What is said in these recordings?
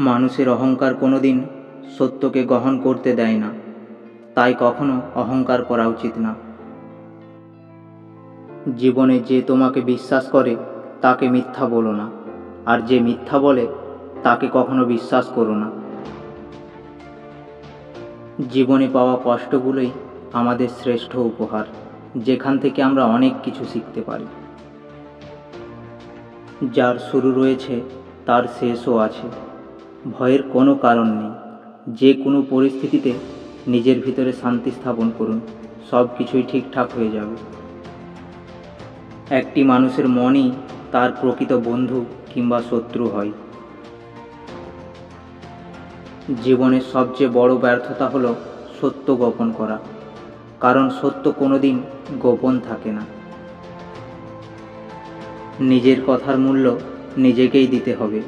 মানুষের অহংকার কোনোদিন সত্যকে গ্রহণ করতে দেয় না। তাই কখনো অহংকার করা উচিত না। জীবনে যে তোমাকে বিশ্বাস করে, তাকে মিথ্যা বলো না। আর যে মিথ্যা বলে, তাকে কখনো বিশ্বাস করো না। জীবনে পাওয়া কষ্টগুলোই আমাদের শ্রেষ্ঠ উপহার, যেখান থেকে আমরা অনেক কিছু শিখতে পারি। যার শুরু রয়েছে, তার শেষও আছে। ভয়ের কোনো কারণ নেই। যে কোনো পরিস্থিতিতে নিজের ভিতরে শান্তি স্থাপন করুন, সব কিছুই ঠিকঠাক হয়ে যাবে। একটি মানুষের মনই তার প্রকৃত বন্ধু কিংবা শত্রু হয়। জীবনের সবচেয়ে বড় ব্যর্থতা হলো সত্য গোপন করা, কারণ সত্য কোনোদিন গোপন থাকে না। নিজের কথার মূল্য নিজেকেই দিতে হবে,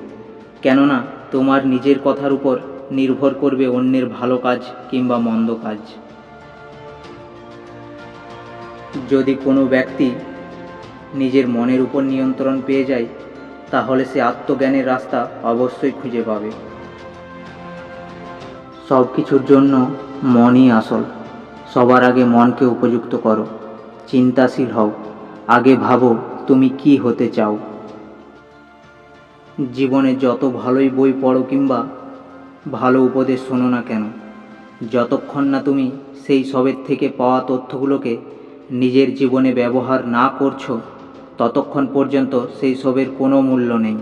কেননা তোমার নিজের কথার উপর নির্ভর করবে অন্যের ভালো কাজ কিংবা মন্দ কাজ। যদি কোনো ব্যক্তি নিজের মনের উপর নিয়ন্ত্রণ পেয়ে যায়, তাহলে সে আত্মজ্ঞানের রাস্তা অবশ্যই খুঁজে পাবে। সব কিছুর জন্য মনই আসল। সবার আগে মনকে উপযুক্ত করো, চিন্তাশীল হও, আগে ভাবো তুমি কি হতে চাও। জীবনে যত ভালোই বই পড়ো কিংবা ভালো উপদেশ শোনো না কেন, যতক্ষণ না তুমি সেই সবের থেকে পাওয়া তথ্যগুলোকে নিজের জীবনে ব্যবহার না করছ, ততক্ষণ পর্যন্ত সেই সবের কোনো মূল্য নেই।